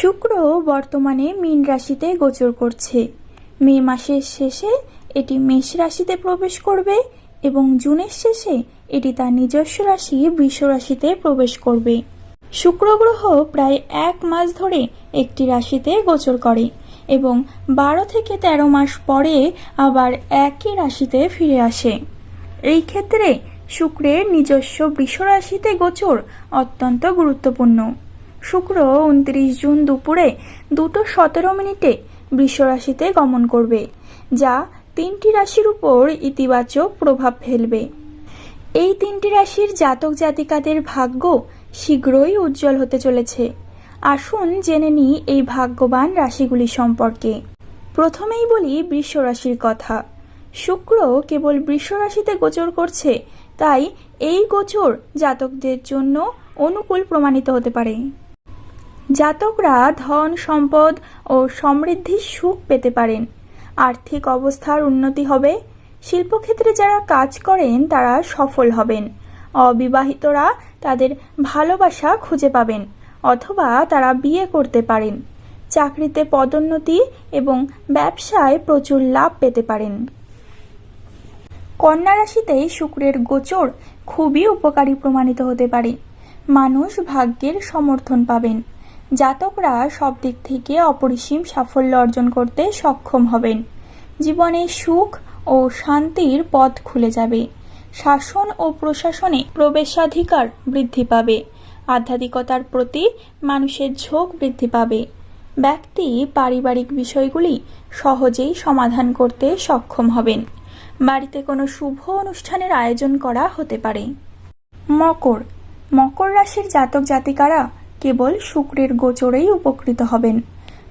শুক্র বর্তমানে মীন রাশিতে গোচর করছে। মে মাসের শেষে এটি মেষ রাশিতে প্রবেশ করবে এবং জুনের শেষে এটি তার নিজস্ব রাশি বৃষ রাশিতে প্রবেশ করবে। শুক্র গ্রহ প্রায় এক মাস ধরে একটি রাশিতে গোচর করে এবং বারো থেকে তেরো মাস পরে আবার একই রাশিতে ফিরে আসে। এই ক্ষেত্রে শুক্রের নিজস্ব বৃষ রাশিতে গোচর অত্যন্ত গুরুত্বপূর্ণ। শুক্র উনত্রিশ জুন দুপুরে দুটো সতেরো মিনিটে বৃষ রাশিতে গমন করবে, যা তিনটি রাশির উপর ইতিবাচক প্রভাব ফেলবে। এই তিনটি রাশির জাতক জাতিকাদের ভাগ্য শীঘ্রই উজ্জ্বল হতে চলেছে। আসুন জেনে নিই এই ভাগ্যবান রাশিগুলি সম্পর্কে। প্রথমেই বলি বৃষ রাশির কথা। শুক্র কেবল বৃষ রাশিতে গোচর করছে, তাই এই গোচর জাতকদের জন্য অনুকূল প্রমাণিত হতে পারে। জাতকরা ধন, সম্পদ ও সমৃদ্ধির সুখ পেতে পারেন। আর্থিক অবস্থার উন্নতি হবে। শিল্পক্ষেত্রে যারা কাজ করেন, তারা সফল হবেন। অবিবাহিতরা তাদের ভালোবাসা খুঁজে পাবেন অথবা তারা বিয়ে করতে পারেন। চাকরিতে পদোন্নতি এবং ব্যবসায় প্রচুর লাভ পেতে পারেন। কন্যা রাশিতে শুক্রের গোচর খুবই উপকারী প্রমাণিত হতে পারে। মানুষ ভাগ্যের সমর্থন পাবেন। জাতকরা সব দিক থেকে অপরিসীম সাফল্য অর্জন করতে সক্ষম হবেন। জীবনে সুখ ও শান্তির পথ খুলে যাবে। শাসন ও প্রশাসনে প্রবেশাধিকার বৃদ্ধি পাবে। আধ্যাত্মিকতার প্রতি মানুষের ঝোঁক বৃদ্ধি পাবে। ব্যক্তি পারিবারিক বিষয়গুলি সহজেই সমাধান করতে সক্ষম হবেন। বাড়িতে কোনো শুভ অনুষ্ঠানের আয়োজন করা হতে পারে। মকর। মকর রাশির জাতক জাতিকারা কেবল শুক্রের গোচরেই উপকৃত হবেন।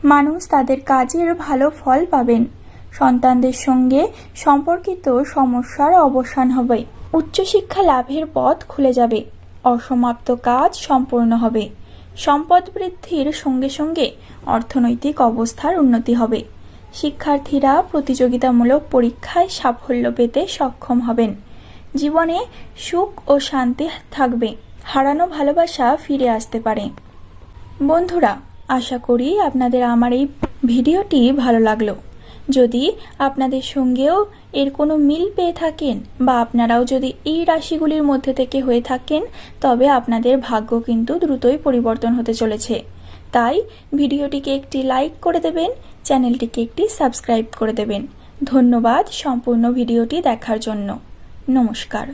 মানুষ তাদের কাজের ভালো ফল পাবেন। সন্তানদের সঙ্গে সম্পর্কিত সমস্যার অবসান হবে। উচ্চশিক্ষা লাভের পথ খুলে যাবে। অসমাপ্ত কাজ সম্পূর্ণ হবে। সম্পদ বৃদ্ধির সঙ্গে সঙ্গে অর্থনৈতিক অবস্থার উন্নতি হবে। শিক্ষার্থীরা প্রতিযোগিতামূলক পরীক্ষায় সাফল্য পেতে সক্ষম হবেন। জীবনে সুখ ও শান্তি থাকবে। হারানো ভালোবাসা ফিরে আসতে পারে। বন্ধুরা, আশা করি আপনাদের আমার এই ভিডিওটি ভালো লাগল। যদি আপনাদের সঙ্গেও এর কোনো মিল পেয়ে থাকেন বা আপনারাও যদি এই রাশিগুলির মধ্যে থেকে হয়ে থাকেন, তবে আপনাদের ভাগ্য কিন্তু দ্রুতই পরিবর্তন হতে চলেছে। তাই ভিডিওটিকে একটি লাইক করে দেবেন, চ্যানেলটিকে একটি সাবস্ক্রাইব করে দেবেন। ধন্যবাদ সম্পূর্ণ ভিডিওটি দেখার জন্য। নমস্কার।